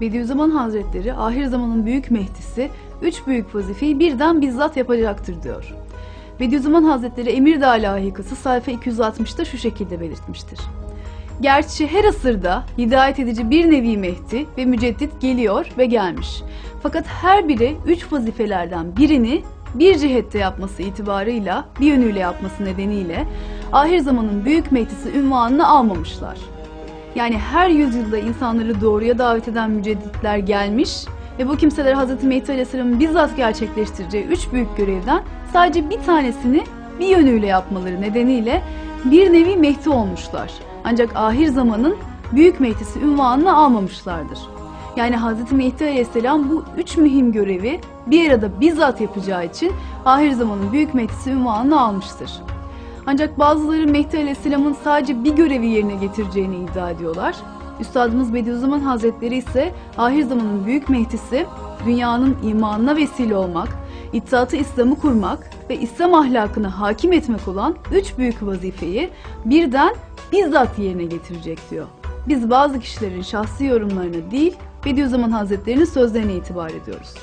Bediüzzaman Hazretleri ahir zamanın büyük mehdisi üç büyük vazifeyi birden bizzat yapacaktır diyor. Bediüzzaman Hazretleri Emirdağ layıkası sayfa 260'da şu şekilde belirtmiştir. Gerçi her asırda hidayet edici bir nevi Mehdi ve müceddit geliyor ve gelmiş. Fakat her biri üç vazifelerden birini bir cihette yapması itibarıyla, bir yönüyle yapması nedeniyle ahir zamanın büyük Mehdi'si ünvanını almamışlar. Yani her yüzyılda insanları doğruya davet eden mücedditler gelmiş ve bu kimseler Hz. Mehdi Aleyhisselam'ın bizzat gerçekleştireceği üç büyük görevden sadece bir tanesini bir yönüyle yapmaları nedeniyle bir nevi Mehdi olmuşlar. Ancak ahir zamanın büyük Mehdi'si ünvanını almamışlardır. Yani Hz. Mehdi Aleyhisselam bu üç mühim görevi bir arada bizzat yapacağı için ahir zamanın büyük Mehdi'si ünvanını almıştır. Ancak bazıları Mehdi Aleyhisselam'ın sadece bir görevi yerine getireceğini iddia ediyorlar. Üstadımız Bediüzzaman Hazretleri ise ahir zamanın büyük Mehdi'si dünyanın imanına vesile olmak, İttihatı İslam'ı kurmak ve İslam ahlakına hakim etmek olan üç büyük vazifeyi birden bizzat yerine getirecek diyor. Biz bazı kişilerin şahsi yorumlarına değil, Bediüzzaman Hazretleri'nin sözlerine itibar ediyoruz.